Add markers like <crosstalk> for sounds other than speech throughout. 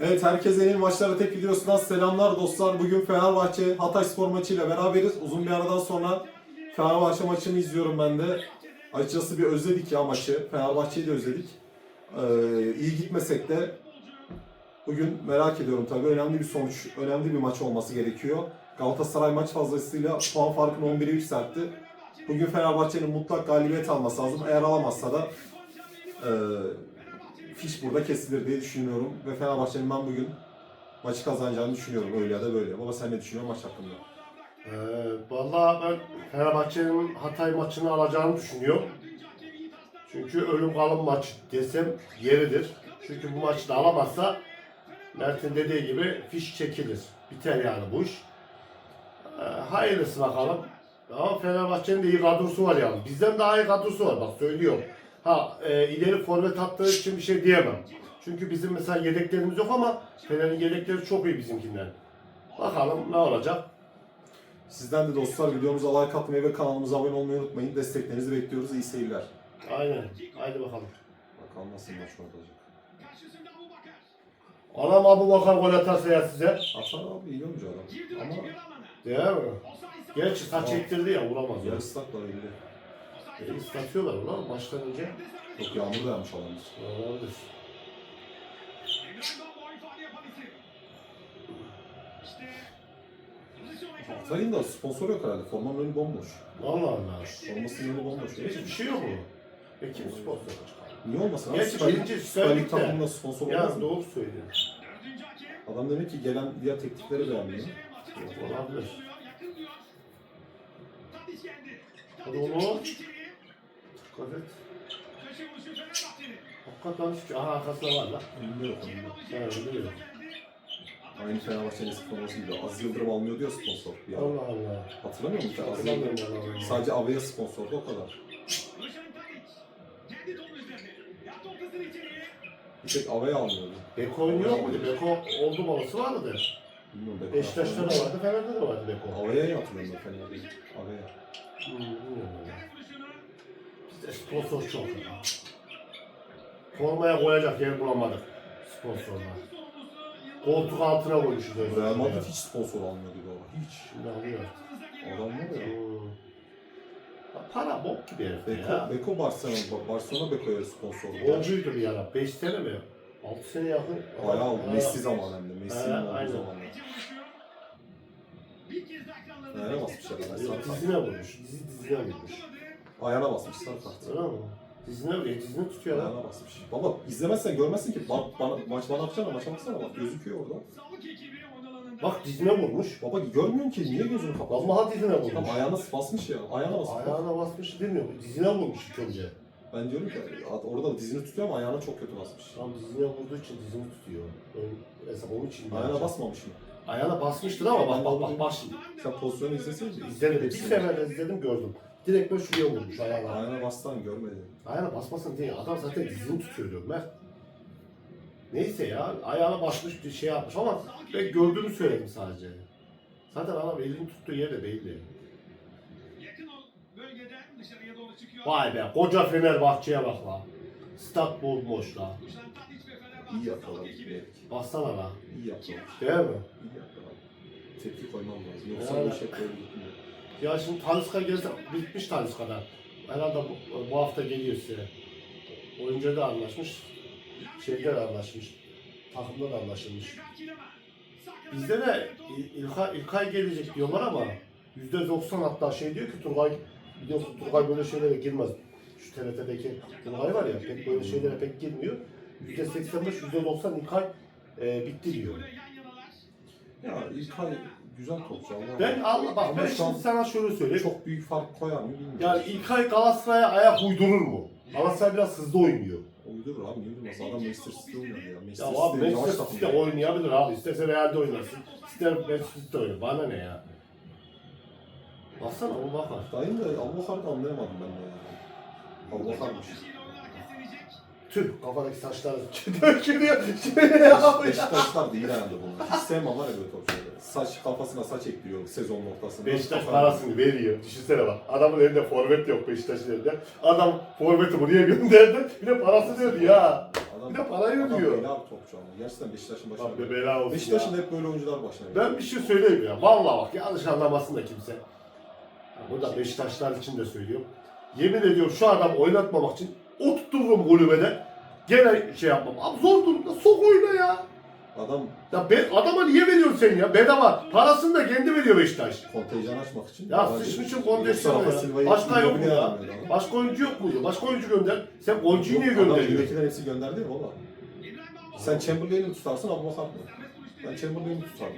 Evet herkese yeni maçlara tek videosundan selamlar dostlar. Bugün Fenerbahçe Hatay Spor maçıyla beraberiz. Uzun bir aradan sonra Fenerbahçe maçını izliyorum ben de. Açıkçası bir özledik ya maçı. Fenerbahçe'yi de özledik. Ee, iyi gitmesek de bugün merak ediyorum tabii. Önemli bir sonuç, önemli bir maç olması gerekiyor. Galatasaray maç fazlasıyla puan farkını 11'e yükseltti. Bugün Fenerbahçe'nin mutlak galibiyet alması lazım. Eğer alamazsa da e, fiş burada kesilir diye düşünüyorum. Ve Fenerbahçe'nin ben bugün maçı kazanacağını düşünüyorum öyle ya da böyle. Baba sen ne düşünüyorsun maç hakkında? Ee, vallahi ben Fenerbahçe'nin Hatay maçını alacağını düşünüyorum. Çünkü ölüm kalım maç desem yeridir. Çünkü bu maçı da alamazsa Mert'in dediği gibi fiş çekilir. Biter yani bu iş. Ee, hayırlısı bakalım. Ama Fenerbahçe'nin de iyi kadrosu var yani. Bizden daha iyi kadrosu var bak söylüyorum. Ha e, ileri forvet attığı için bir şey diyemem. Çünkü bizim mesela yedeklerimiz yok ama Fener'in yedekleri çok iyi bizimkinden. Bakalım ne olacak. Sizden de dostlar videomuza like atmayı ve kanalımıza abone olmayı unutmayın. Desteklerinizi bekliyoruz. İyi seyirler. Aynen. Haydi bakalım. Bakalım nasıl maç olacak. Anam Abu Bakar gol atarsa ya size. Atar abi iyi oyuncu adam. Ama Değil mi? Gerçi saç ektirdi ya vuramaz ya. yarı ıslak var elinde. E, ıslatıyorlar ulan maçtan önce. Yok yağmur da yağmış olabilir. Olabilir. Hatay'ın da sponsor yok herhalde. Formanın önü bomboş. Allah Allah. Formasının önü bomboş. Hiçbir şey yok mu? Kim sponsor Niye olmasın? Gerçi Süper birinci Süper Lig takımında sponsor olmaz Ya mı? doğru söylüyor. Adam demek ki gelen diğer teklifleri beğenmiyor. Olabilir. Hadi oğlum. Dikkat et. Hakikaten hiç... Aha arkasında var lan. Önünde yok önünde. Ha öyle yok. Aynı Fenerbahçe'nin forması gibi. Aziz Yıldırım almıyor diyor sponsor. Ara. Allah Allah. Hatırlamıyor musun? Aziz Hatırlamıyorum Yıldırım. ben onu. Sadece Avaya sponsordu o kadar. Bir tek Avaya almıyordu. Beko oynuyor muydu? Beko oldu babası vardı. Bilmiyorum. Beko Beşiktaş'ta da hatırlamıyorum. vardı, Fener'de de vardı Beko. Avaya'yı hatırlıyorum ben Fener'de. Avaya. Hmm, bilmiyorum ya. Sponsor çok. ya. Formaya koyacak yer bulamadık sponsorlar. Koltuk altına koymuşuz öyle. Real Madrid hiç sponsor almıyordu bu ara. Hiç. Şimdi alıyor. Adam var ya. Hmm. Para bok gibi herif Beko, ya. Beko Barcelona, Barcelona Beko'ya sponsordu. Olduydu bir ara. 5 sene mi? 6 sene yakın. Bayağı oldu. Messi zamanı hem de. Messi'nin olduğu zamanlar. Ayağına basmış herhalde. Dizine vurmuş. Dizi dizine vurmuş. Ayağına basmış sarı kart. Öyle mi? Dizine vuruyor. Dizini tutuyor lan. Ayağına basmış. Baba izlemezsen görmezsin ki. Bak bana, maç bana yapacaksın maça baksana bak gözüküyor orada. Bak dizine vurmuş. Baba görmüyorsun ki niye gözünü kapatıyorsun? Vallahi dizine vurmuş. Tam ayağına basmış ya. Ayağına basmış. Ayağına basmış demiyorum. Dizine vurmuş ilk önce. Ben diyorum ki orada dizini tutuyor ama ayağına çok kötü basmış. Tam dizine vurduğu için dizini tutuyor. Ön- Mesela onun için. Ayağına basmamış mı? Ayağına basmıştır ama bak bak bak bak şimdi. Sen pozisyonu izleseydin. İzledim. Bir sefer izledim gördüm. Direkt böyle şuraya vurmuş ayağına. Ayağına bastan görmedin. Ayağına basmasın diye adam zaten dizini tutuyor diyorum. Neyse ya ayağına basmış bir şey yapmış ama ben gördüğümü söyledim sadece. Zaten adam elini tuttuğu yer de belli. Vay be koca Fenerbahçe'ye bak la. Stat bomboş la. İyi yakalamış. İyi Baksana la. yakalamış. Değil mi? İyi yakalamış. Tepki koymam lazım. Yoksa bu hep böyle gitmiyor. Ya şimdi Taliska gelse bitmiş Taliska'da. Herhalde bu, bu hafta geliyor size. Oyuncu da anlaşmış. Şeyde de anlaşmış. Takımda da anlaşılmış. Bizde de İl- İlkay, İlkay gelecek diyorlar ama %90 hatta şey diyor ki Turgay biliyorsun Turgay böyle şeylere girmez. Şu TRT'deki Turgay var ya pek böyle şeylere pek girmiyor. %85 %90 İlkay e, bitti diyor. Ya İlkay güzel topçu Allah. Ben Allah bak Ama ben şu an şimdi sana şöyle söyleyeyim. çok büyük fark koyar mı bilmiyorum. Yani İlkay Galatasaray'a ayak uydurur mu? Galatasaray biraz hızlı oynuyor. Uydurur abi uydurmaz? Adam Manchester City oynadı ya. Ya Manchester abi City yavaş Manchester takım. City'de oynayabilir abi. İsterse Real'de oynasın. İster Manchester City'de oynar. Bana ne ya? Baksana o bakar. Dayım da Abubakar'ı anlayamadım ben de yani. Abubakar'mış. Tüh kafadaki saçlar dökülüyor. Şöyle yapıyor. Beşiktaşlar değil herhalde bunlar. Hiç sevmem var ya böyle topçuları. Saç kafasına saç ekliyor sezonun ortasında. Beşiktaş Kafa- parasını veriyor. Düşünsene bak. Adamın elinde forvet yok Beşiktaş'ın elinde. Adam forveti buraya gönderdi. Bir de parası diyordu ya. Adam, Bir de parayı adam ödüyor. bela bir topçu ama. Gerçekten Beşiktaş'ın başına. Lan be bela olsun Beşiktaş'ın ya. hep böyle oyuncular başına. Ben bir şey söyleyeyim ya. Vallahi bak yanlış anlamasın da kimse. Ya Burada Beşiktaşlar için de söylüyorum. Yemin ediyorum şu adam oynatmamak için oturturum kulübede. Gene şey yapmam. Abi zor durumda sok oyna ya. Adam Ya be, adama niye veriyorsun sen ya? Bedava. Parasını da kendi veriyor Beşiktaş. kontenjan açmak için. Ya sıçmışım kondisyon Mustafa ya. Silva'yı Başka yok mu ya? adam. Başka oyuncu yok muydu? Başka oyuncu gönder. Sen golcüyü niye Adam gönderiyorsun? elindekiler hepsi gönderdi ya baba. Sen Chamberlain'i tutarsın Abu Bakar mı? Ben Chamberlain'i tutarım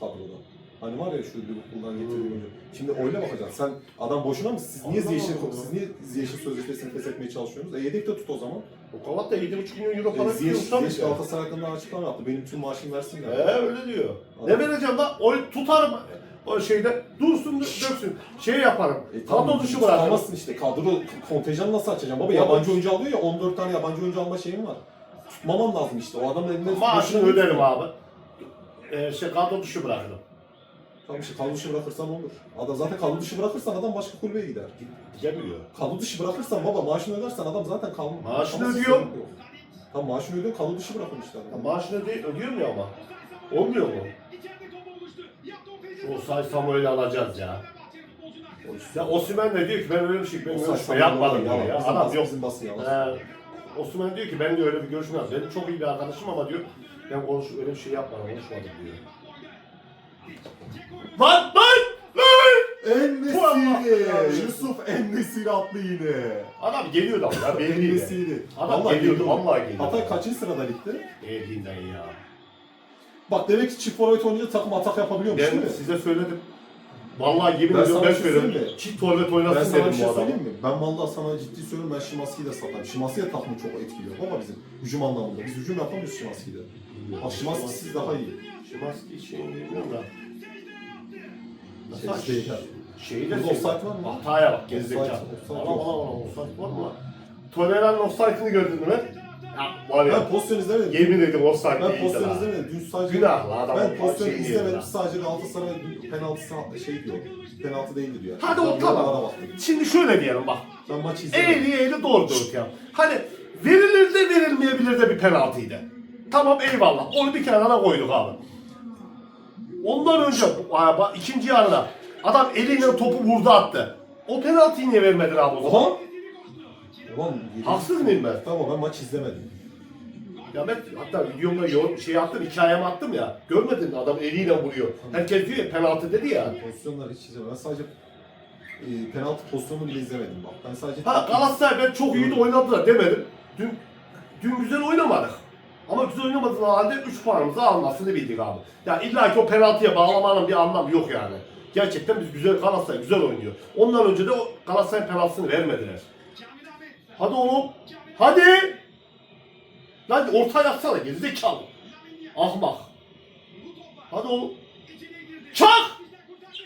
kadroda. Hani var ya şu Liverpool'dan getirdiğim oyuncu. Şimdi öyle bakacaksın. Sen adam boşuna mı? Siz niye Ziyech'in Allah. siz niye Ziyech'in sözleşmesini feshetmeye çalışıyorsunuz? E yedekte tut o zaman. O kavat da 7,5 milyon euro E, para Ziyech, tutuyor tabii Ziyech ki. Galatasaray hakkında açıklama yaptı. Benim tüm maaşımı versinler. He öyle diyor. Ne vereceğim lan? O tutarım o şeyde dursun döksün. Şey yaparım. E, Kadro dışı bırakırım. Tutamazsın işte. Kadro kontenjanı nasıl açacağım? Baba yabancı oyuncu alıyor ya 14 tane yabancı oyuncu alma şeyim var. Tutmamam lazım işte. O adamın elinde Maaşını boşuna- öderim abi. Ee, şey kadro dışı bırakırım. Tamam işte kadro dışı bırakırsan olur. Adam zaten kadro dışı bırakırsan adam başka kulübeye gider. Gidemiyor. Kadro dışı bırakırsan baba maaşını ödersen adam zaten kalmaz. Maaşını ödüyor. Tamam maaşını ödüyor kadro dışı işte. Ya maaşını öde ödüyorum ya ama. Olmuyor mu? O Say Samuel'i alacağız ya. Ya Osimhen de diyor ki ben öyle bir şey ben görüşme saçma yapmadım diyor ya. Bizim Adam yok. Bizim basın yalan. Ee, Osman diyor ki ben de öyle bir görüşme. Benim çok iyi bir arkadaşım ama diyor ben konuş öyle bir şey yapmadım konuşmadım diyor. Lan lan! En-Nesyri! Yusuf En-Nesyri attı yine. Adam geliyordu ama ya belliydi. En-Nesyri. Adam Vallahi geliyordu geliyor. vallahi geliyordu. Hatay kaçıncı sırada ligde? Elinden ya. Bak demek ki çift forvet oynayınca takım atak yapabiliyormuş değil Ben mi? size söyledim. Vallahi yemin Ben ediyorum sana ben bir şey söyledim. mi? Çift forvet Ben oynasın sana bir dedim şey bu adamı. söyleyeyim mi? Ben vallahi sana ciddi söylüyorum ben Şimanski'yi de satarım. Şimanski de takımı çok etkiliyor ama bizim hücum anlamında. Biz hücum yapamıyoruz Şimanski'de. Bak Şimanski'siz daha iyi. Şimanski şeyini bilmiyorum da. Şey, Nasıl şey, Şeyi de offside var mı? Hataya bak gerizekalı. Offside, offside Aman yok. aman aman offside var mı lan? Tolerant offside'ını gördün mü? Ya var ya. Ben pozisyon izlemedim. Yemin ederim offside Ben değil pozisyon ha. izlemedim. Dün sadece Günahlı adam. ben pozisyon Şey değil izlemedim. ya. Sadece Galatasaray dün penaltısı şey diyor. Penaltı değildi diyor. Hadi Ben o tamam. baktım. Şimdi şöyle diyelim bak. Ben maçı izlemedim. Eğri eğri doğru doğru ya. Hani verilir de verilmeyebilir de bir penaltıydı. Tamam eyvallah. Onu bir kenara koyduk abi. Ondan önce ikinci yarıda adam eliyle topu vurdu attı. O penaltıyı niye vermedin abi o zaman? Oha! Ulan Haksız mıyım ben? Tamam ben maç izlemedim. Ya ben hatta videomda şey attım, hikayeme attım ya. Görmedin mi adam eliyle vuruyor. Herkes diyor ya penaltı dedi ya. Pozisyonları hiç izlemedim. Ben sadece e, penaltı pozisyonunu bile izlemedim bak. Ben sadece Ha Galatasaray ben çok iyi de oynadılar demedim. Dün dün güzel oynamadık. Ama güzel oynamadığın halde 3 puanımızı almasını bildik abi. Ya illa ki o penaltıya bağlamanın bir anlamı yok yani. Gerçekten biz güzel Galatasaray güzel oynuyor. Ondan önce de o Galatasaray penaltısını vermediler. Hadi oğlum. Hadi. Lan orta yapsana gerizekalı. Ahmak. Hadi oğlum. Çak!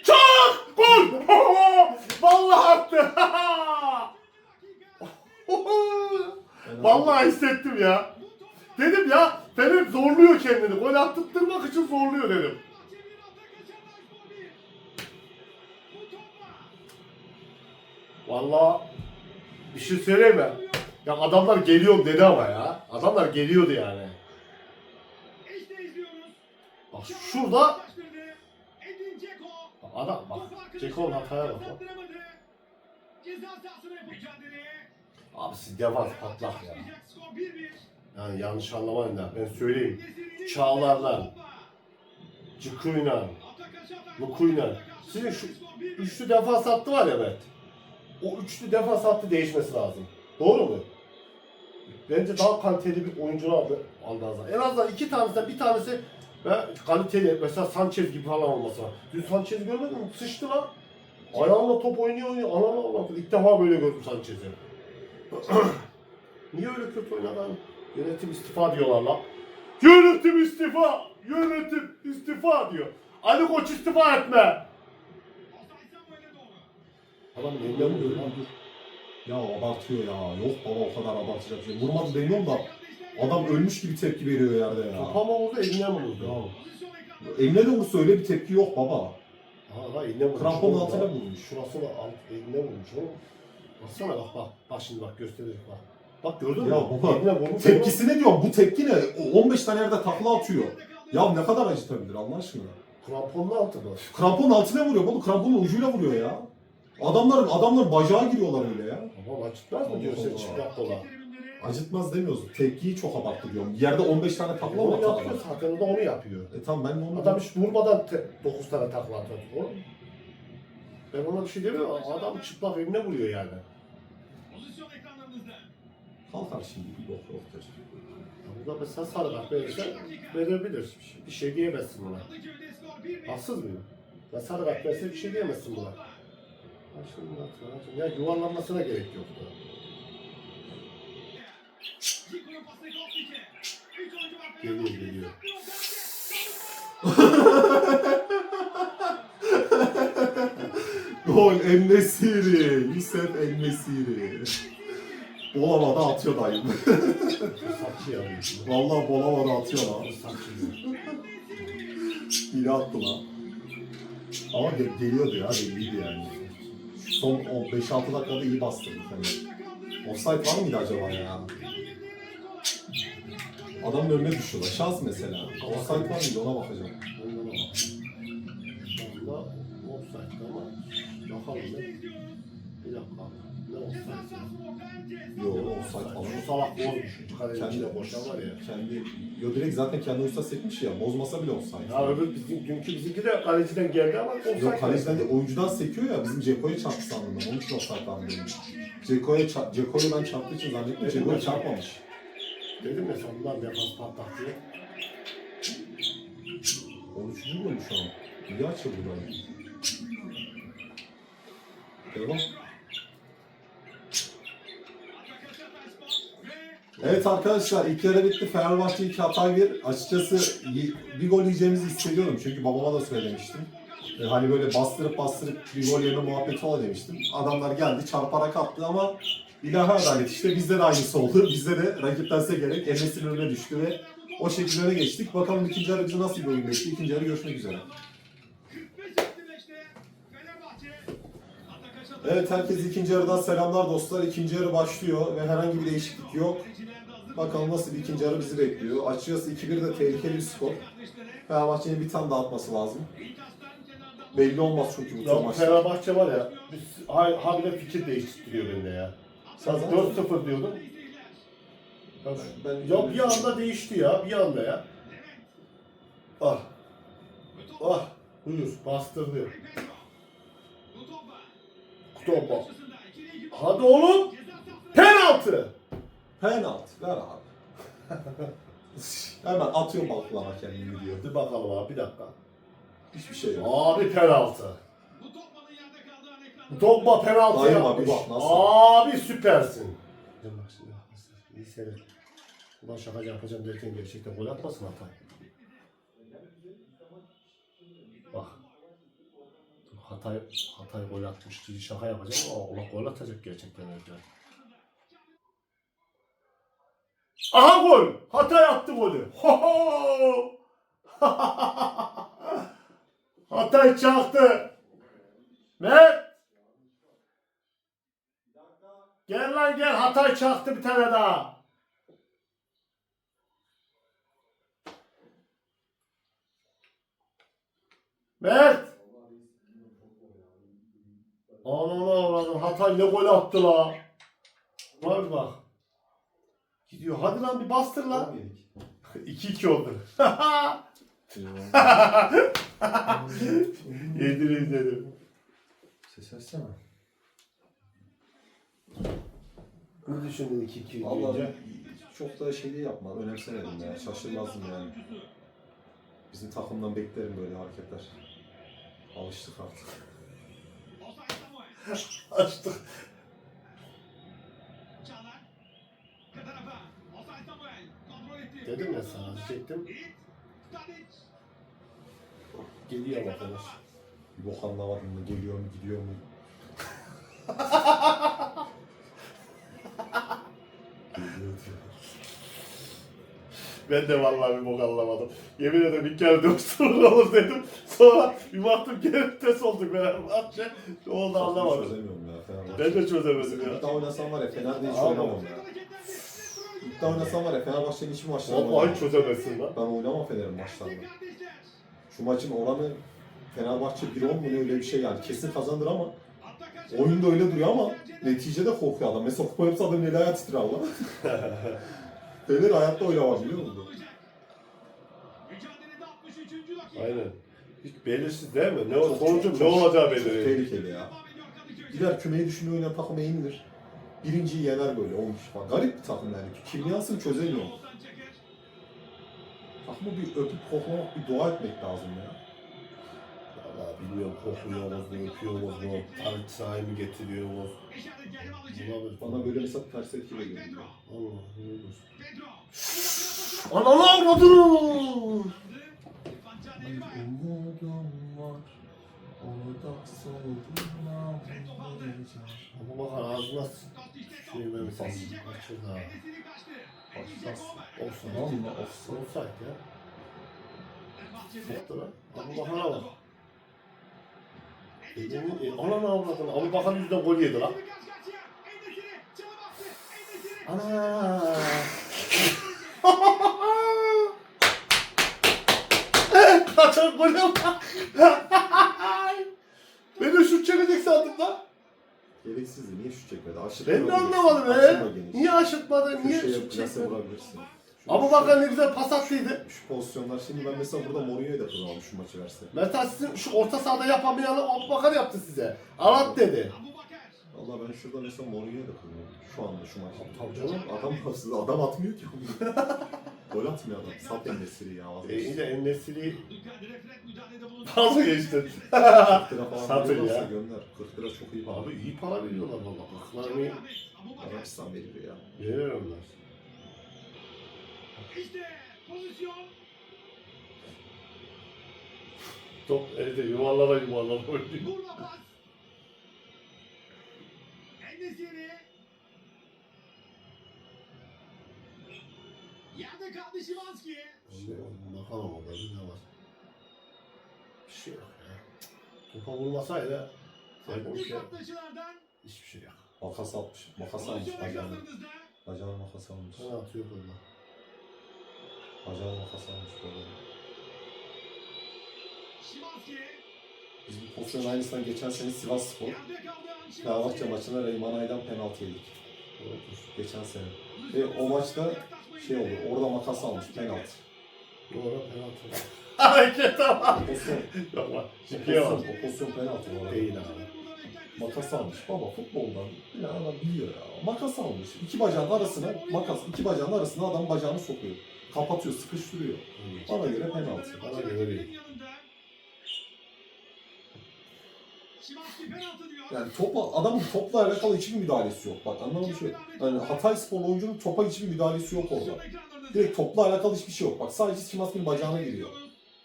Çak! Gol! <laughs> Vallahi attı. <laughs> Vallahi hissettim ya. Dedim ya Fener zorluyor kendini. Gol attırtmak için zorluyor dedim. Vallahi bir şey söyleyeyim mi? Ya adamlar geliyor dedi ama ya. Adamlar geliyordu yani. Bak şurada adam bak. Ceko'nun hataya bak. bak. Abi siz defans patlak ya. Yani yanlış anlamayın da ben söyleyeyim. Çağlar'la, Cıkı'yla, Luku'yla. Sizin şu üçlü defans hattı var ya Mert. O üçlü defans hattı değişmesi lazım. Doğru mu? Bence daha kaliteli bir oyuncu aldı Aldaz'a. En azından iki tanesinden bir tanesi ve kaliteli mesela Sanchez gibi falan olması var. Dün Sanchez'i görmedin mi? Sıçtı lan. Ayağıyla top oynuyor oynuyor. Anam Allah. İlk defa böyle gördüm Sanchez'i. <clears throat> Niye öyle kötü oynadı abi? Yönetim istifa diyorlar lan. Yönetim istifa! Yönetim istifa diyor. Ali Koç istifa etme! Adamın eline vuruyor lan. Ya abartıyor ya. Yok baba o kadar abartacak şey. Vurmadı demiyorum da adam ölmüş gibi tepki veriyor yerde ya. Topa mı vurdu, eline mi? Ya. Eline de vursa öyle bir tepki yok baba. Ha, ha eline vurmuş. Kramponun oğlum altına vurmuş. Şurasına alt, eline vurmuş oğlum. Baksana bak bak. Bak şimdi bak gösterecek bak. Bak gördün mü? Ya baba, Eline vurmuş Tepkisi ne diyorum? Bu tepki ne? O 15 tane yerde takla atıyor. Ya ne kadar acıtabilir Allah aşkına? ama Kramponun altında. Kramponun altına vuruyor oğlum. Kramponun ucuyla vuruyor ya. Adamlar adamlar bacağa giriyorlar öyle ya. Ama acıtmaz mı diyor sen Allah. çıplak kola. Acıtmaz demiyoruz. Tepkiyi çok abarttı diyorum. Yerde 15 tane takla mı Onu atar yapıyor adam? zaten o da onu yapıyor. E tamam ben de onu... Adam hiç durmadan 9 tane takla atıyor. oğlum. Ben ona bir şey demiyorum. Adam çıplak eline vuruyor yani. Kalkar şimdi. Yok yok der. Burada mesela sarı kart verirse verebilir. Bir şey diyemezsin buna. Haksız mıyım? Ya sarı kart verse bir şey diyemezsin buna. Ya yuvarlanmasına gerek yoktu. Geliyor geliyor. <laughs> Gol Ennesiri. Yusuf Ennesiri. Bolavada atıyor dayım. <laughs> Vallahi Bolavada atıyor lan. İyi attı lan. Ama ge- geliyordu ya belliydi yani. Son o 5-6 dakikada iyi bastırdı Fener. Offside var mıydı acaba ya? Adamın önüne düşüyorlar. Şans mesela. Offside var mıydı ona bakacağım. Anda offside ama bakalım? Bir dakika. Ne offside? Yo offside falan. Şu salak golmüş. Kalenin Kendi içinde boşa var ya. Kendi, yo direkt zaten kendi usta sekmiş ya. Bozmasa bile offside. Ya öbür bizim dünkü bizimki de kaleciden geldi ama offside. Yok kaleciden de oyuncudan sekiyor ya bizim Ceko'ya çarptı sandım ben. Onun için offside anladım. Ceko'ya ça- Ceko'yu ben çarptığı için zannettim. Ceko'ya çarpmamış. Dedim ya sonundan defans patlak diye. 13. gol şu an. İyi açıldı böyle. Devam. Evet arkadaşlar ilk yarı bitti. Fenerbahçe 2 Hatay 1. Açıkçası bir gol yiyeceğimizi hissediyordum. Çünkü babama da söylemiştim. E, hani böyle bastırıp bastırıp bir gol yeme muhabbeti ola demiştim. Adamlar geldi çarparak attı ama ilahi adalet işte bizde de aynısı oldu. Bizde de rakipten sekerek Enes'in önüne düştü ve o şekilde geçtik. Bakalım ikinci yarı nasıl bir oyun bekliyor. İkinci yarı görüşmek üzere. Evet herkese ikinci yarıdan selamlar dostlar. İkinci yarı başlıyor ve herhangi bir değişiklik yok. Bakalım nasıl bir ikinci yarı bizi bekliyor. Açıkçası 2-1 de tehlikeli bir skor. Fenerbahçe'nin bir tane daha atması lazım. Belli olmaz çünkü bu tür Ya bu maçlar. Fenerbahçe var ya, biz, ha- habire fikir değiştiriyor bende ya. Sen Sen zaten- 4-0 diyordun. Ya, Ben- ya bir anda değişti ya, bir anda ya. Ah. Ah. Buyur, bastırdı. Kutopa. Hadi oğlum. Penaltı. Penaltı ver abi. <laughs> Hemen atıyor baklava kendini diyor. Hadi bakalım abi, bir dakika. Hiçbir şey yok. Abi penaltı. Topla penaltı Dayım yapmış. abi bak nasıl? Abi süpersin. Bak şimdi, iyi seyret. Ulan şaka yapacağım derken gerçekten gol atmasın Hatay. Hatay, Hatay gol atmış diye şaka yapacağım ama ulan gol atacak gerçekten öyle. Aha gol! Hatay attı golü. Ho ho! <laughs> Hatay çaktı. Mert! Gel lan gel Hatay çaktı bir tane daha. Mert! Ananı avradım Hatay ne gol attı la. Var bak. Gidiyor hadi lan bir bastır lan. 2-2 <laughs> oldu. Yedir izledim. <laughs> Ses açsana. Ne düşündün 2-2 Vallahi çok da şey de yapma, önemsemedim ya. Şaşırmazdım yani. Bizim takımdan beklerim böyle hareketler. Alıştık artık. Açtık. Dedim ya sana çektim. Geliyor arkadaş. Bok anlamadım mı? Geliyor mu, gidiyor mu? <laughs> Ben de vallahi bir bok anlamadım. Yemin ederim ilk kere 4 olur dedim. Sonra bir baktım geri test olduk Fenerbahçe. Ne oldu anlamadım. Çözemiyorum ya Fenerbahçe. Ben de çözemedim ya. daha oynasam var ya Fener'de hiç Abi. oynamam ya. İddia oynasam var ya Fenerbahçe'nin hiçbir maçlarını Vallahi oynamam. çözemezsin lan. Ben oynamam Fener'in maçlarını. Şu maçın oranı Fenerbahçe 1-10 mu ne öyle bir şey yani. Kesin kazanır ama oyunda öyle duruyor ama neticede korkuyor adam. Mesela kupa yapsa adam eli ayağı titrer Allah. <laughs> Fener hayatta oynamaz biliyor musun? Aynen. Hiç belirsiz değil mi? Ne o sonucu ne olacağı Çok belli değil. tehlikeli ya. Gider kümeyi düşünüyor oynayan takıma yenilir. Birinciyi yener böyle 10 kişi falan. Garip bir takım yani. Kimyasını çözemiyor. Takımı bir öpüp koklamak, bir dua etmek lazım ya. Bilmiyorum kokluyoruz mu, öpüyoruz mu, tarih sahi mi getiriyoruz. Bana böyle mesela ters etki veriyor. Allah olur. Ananı avradını! Umudum var. Onu da soğudum. Ama bak ağzına söylememişsin. Kaçırdı ha. Olsun. Tamam mı? Offside. Offside ya. Yoktu lan. Abu Bakar'a bak. Elini, e, ananı avradını. Abu Bakar yüzünden gol yedi lan. Ana. Kaçar gol yapma. Ben de şut çekecek sandım lan. Gereksizdi. Niye şut çekmedi? Aşırı Ben de anlamadım geniş. Niye aşırtmadı, niye Köşeye şut plase vurabilirsin. Şu- Abu Bakar ne güzel pas attıydı. Şu pozisyonlar şimdi ben mesela burada Mourinho'ya da kullanalım şu maçı verse. Mesela sizin şu orta sahada yapamayanı Abu Bakar yaptı size. Arat dedi. Valla ben şurada mesela Mourinho'ya da kullanıyorum. Şu anda şu maçta. Tabii canım. Adam, adam atmıyor ki. <laughs> Gol atmıyor adam. Sat endesiri ya. E iyi de Enesiri Fazla geçti. 40 <laughs> lira falan Satın ya. gönder. 40 lira çok iyi para. Abi iyi para veriyorlar valla. Baklarını Arabistan veriyor ya. verir onlar. İşte pozisyon. Top elde yuvarlara yuvarlara oynuyor. Burada pas. Enesiri. Yerde kaldı Şimanski. Şey, bakalım orada bir ne var. Bir şey yok ya. Topa vurmasaydı Serkan İlk şey hiçbir şey yok. Makas atmış. Makas almış bacağını. makas almış. Sana atıyor orada. Bacağını makas almış böyle. Biz bu pozisyonun aynısından geçen sene Sivas Spor. Fenerbahçe maçında Reymanay'dan penaltı yedik. Doğrudur. Geçen sene. Ve o maçta şey oldu. Orada makas almış penaltı. Doğru penaltı. <laughs> Hareket ama. O pozisyon, <laughs> Şıkıya pozisyon, o pozisyon penaltı bu arada. Değil abi. Makas almış. Baba futboldan bir adam biliyor ya. Makas almış. İki bacağın arasına makas, iki bacağın arasına adam bacağını sokuyor. Kapatıyor, sıkıştırıyor. Bana göre penaltı. Bana göre değil. Şimanski penaltı diyor. Yani topla, adamın topla alakalı hiçbir müdahalesi yok. Bak anlamadım şey. Yani Hatay Spor oyuncunun topa hiçbir müdahalesi yok orada. Direkt topla alakalı hiçbir şey yok. Bak sadece Şimanski'nin bacağına giriyor.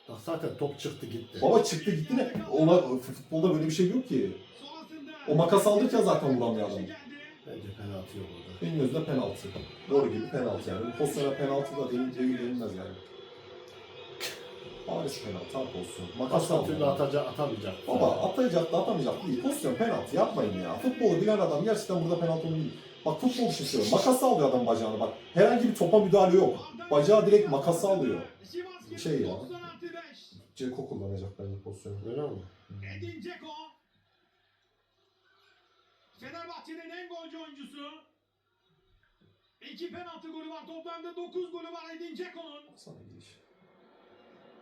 Bak zaten top çıktı gitti. Baba çıktı gitti ne? Ona futbolda böyle bir şey yok ki. O makas alırken zaten vuramıyor adam. Bence penaltı yok orada. Benim gözümde penaltı. Doğru gibi penaltı yani. Bu pozisyona penaltı da değil, değil denilmez yani. Bariz penaltı ha pozisyon. Makas Başka türlü aldı. atacak, atamayacak. Baba atlayacak da atamayacak değil. Pozisyon penaltı yapmayın ya. Futbolu bilen adam gerçekten burada penaltı bilir. Bak futbol için söylüyorum. Makası alıyor adam bacağını bak. Herhangi bir topa müdahale yok. Bacağı direkt makası alıyor. Şey ya. Ceko kullanacak bence pozisyonu. Öyle mi? Edin Dzeko. Fenerbahçe'nin en golcü oyuncusu. İki penaltı golü var. Toplamda 9 golü var Edin Dzeko'nun. Sana giriş.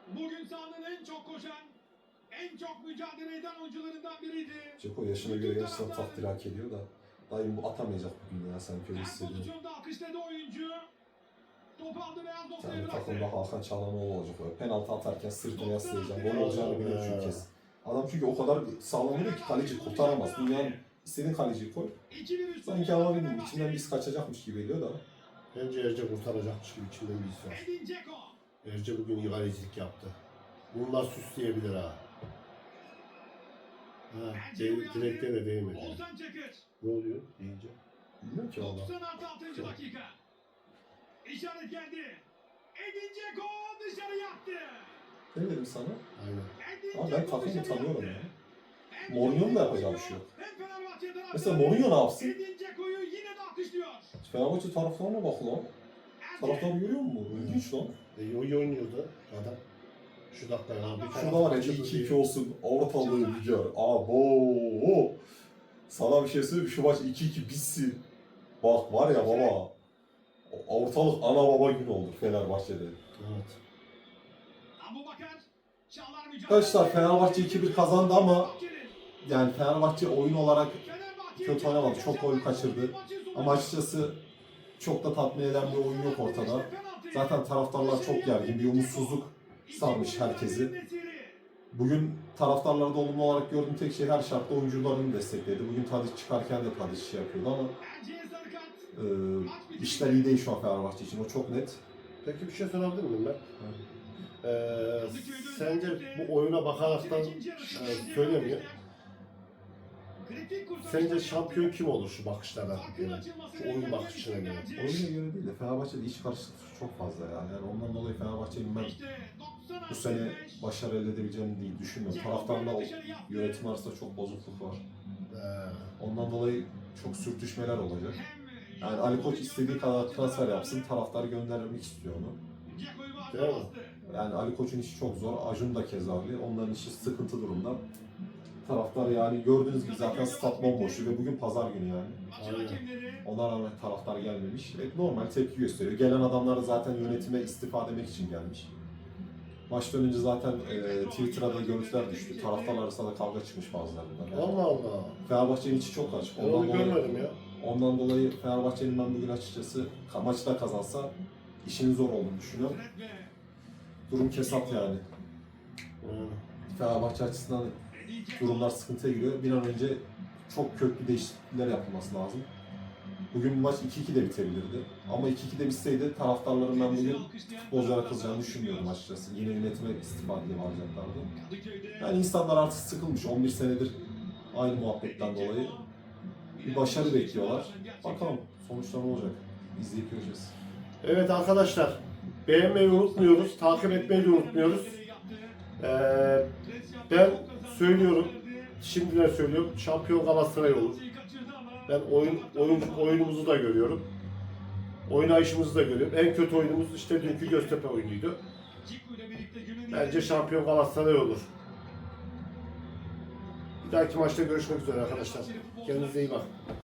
Bugün sahanın en çok koşan, en çok mücadele eden oyuncularından biriydi. Ceko yaşına göre gerçekten takdir hak ediyor da. Dayım bu atamayacak bugün ya sanki öyle Her hissediyorum. pozisyonda alkışladı oyuncu. Topu aldı beyaz noktaya Yani bıraktı. takımda Hakan Çalhanoğlu olacak öyle. Penaltı atarken sırtını yaslayacak. Gol olacağını biliyor çünkü kesin. Adam çünkü o kadar sağlam vuruyor ki kaleci kurtaramaz. Dünyanın istediğin kaleciyi koy. 2-1 üstü. Sanki ama bilmiyorum içinden biz kaçacakmış gibi geliyor da. Bence Erce kurtaracakmış gibi içinden bir his var. Erce bugün iyi kalecilik yaptı. Bunlar süsleyebilir ha. Ha, de, direkte de değmedi. Ne oluyor? İyice. Bilmiyorum ki valla. 96. dakika. İşaret geldi. Edin Dzeko dışarı yattı. Ne dedim sana? Aynen. Ama ben dışarı tanıyorum ya. Mourinho'nun da yapacağı bir şey yok. Mesela Mourinho ne yapsın? Fenerbahçe taraftarına bak lan. Taraftar görüyor mu? İlginç lan. E, iyi oynuyordu adam. Şu dakika abi. Şurada var ya 2-2 olsun. Ortalığı bir gör. Abo. Sana bir şey söyleyeyim? Şu maç 2-2 bitsin. Bak var ya baba. Ortalık ana baba günü olur Fenerbahçe'de. Evet. Arkadaşlar Fenerbahçe 2-1 kazandı ama yani Fenerbahçe oyun olarak kötü oynamadı. Çok gol kaçırdı. ama açıkçası çok da tatmin eden bir oyun yok ortada. Zaten taraftarlar çok gergin. Bir umutsuzluk sarmış herkesi. Bugün taraftarlarda olumlu olarak gördüğüm tek şey her şartta oyuncularını destekledi. Bugün Tadic çıkarken de Tadic şey yapıyordu ama e, işler iyi değil şu an Fenerbahçe için. O çok net. Peki bir şey sorabilir miyim ben? Ee, sence bu oyuna bakaraktan e, söylemiyor. Sence şampiyon kim olur şu bakışlara göre? Şu oyun bakışına göre. Oyuna göre değil de Fenerbahçe'de iç karışıklık çok fazla ya. Yani ondan dolayı Fenerbahçe'nin ben bu sene başarı elde edebileceğini değil düşünmüyorum. Taraftarla yönetim arasında çok bozukluk var. Ee, Ondan dolayı çok sürtüşmeler olacak. Yani Ali Koç istediği kadar transfer yapsın, taraftar göndermek istiyor onu. Değil mi? Yani Ali Koç'un işi çok zor, Acun da keza öyle. Onların işi sıkıntı durumda. Taraftar yani gördüğünüz gibi zaten stat bomboşu ve bugün pazar günü yani. Ona rağmen taraftar gelmemiş. Evet, normal tepki gösteriyor. Gelen adamlar da zaten yönetime istifa demek için gelmiş. Maçtan önce zaten e, Twitter'a da görüntüler düştü. Taraftarlar arasında kavga çıkmış bazılarında. Yani Allah Allah. Fenerbahçe'nin içi çok karışık. Ben Ondan onu dolayı, görmedim ya. ondan dolayı Fenerbahçe'nin ben bugün açıkçası maçı da kazansa işinin zor olduğunu düşünüyorum. Durum kesat yani. Hmm. Fenerbahçe açısından durumlar sıkıntıya giriyor. Bir an önce çok köklü değişiklikler yapılması lazım. Bugün bu maç 2-2 de bitebilirdi. Ama 2-2 de bitseydi taraftarların ben bugün futbolculara kızacağını düşünmüyorum açıkçası. Yine yönetime istifa diye bağıracaklardı. Yani insanlar artık sıkılmış 11 senedir aynı muhabbetten dolayı. Bir başarı bekliyorlar. Bakalım sonuçta ne olacak? İzleyip göreceğiz. Evet arkadaşlar. Beğenmeyi unutmuyoruz. Takip etmeyi de unutmuyoruz. Ee, ben söylüyorum. Şimdiden söylüyorum. Şampiyon Galatasaray olur. Ben oyun, oyun oyunumuzu da görüyorum. Oynayışımızı da görüyorum. En kötü oyunumuz işte dünkü Göztepe oyunuydu. Bence şampiyon Galatasaray olur. Bir dahaki maçta görüşmek üzere arkadaşlar. Kendinize iyi bakın.